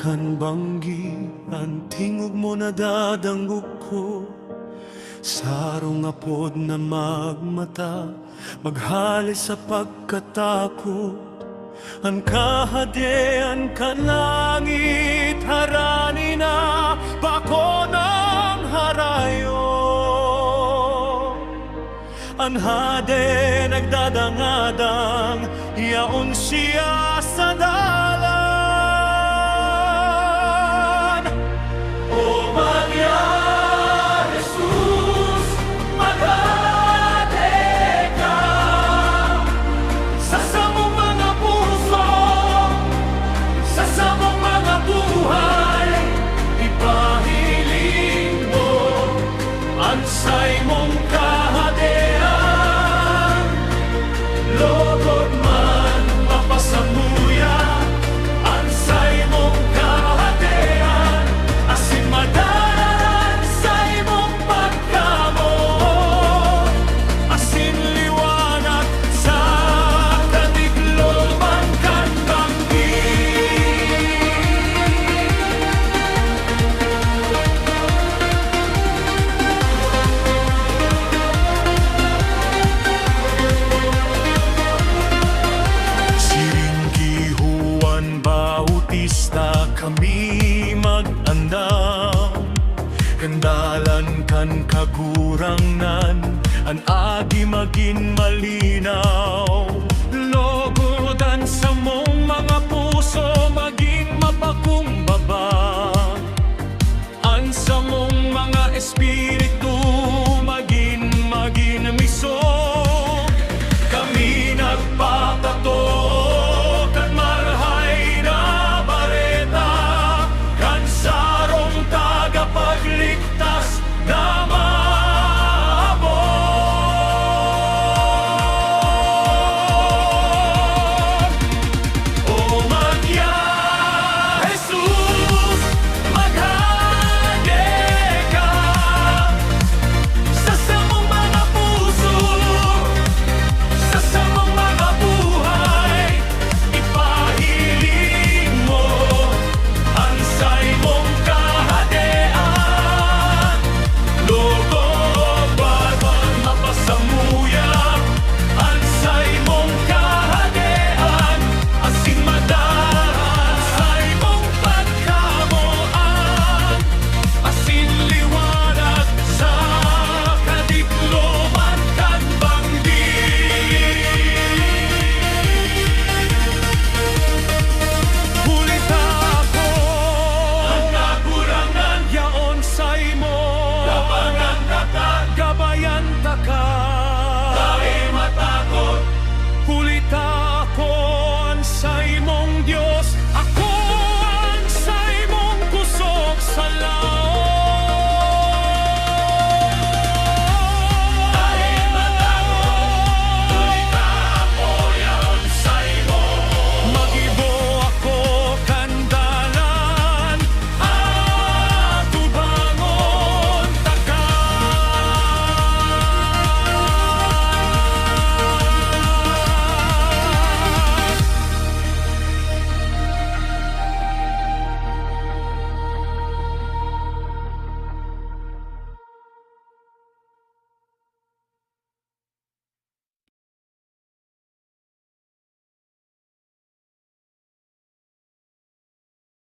Kan banggi Ang tingog mo na dadanggok ko. Sarong apod na magmata Maghalis sa pagkatakot. Ang kahadean ka langit Harani na bako ng harayo? Anhade nagdadangadang Yaon siya kami mag-andam Kandalan kan kagurangnan An agi maging malinaw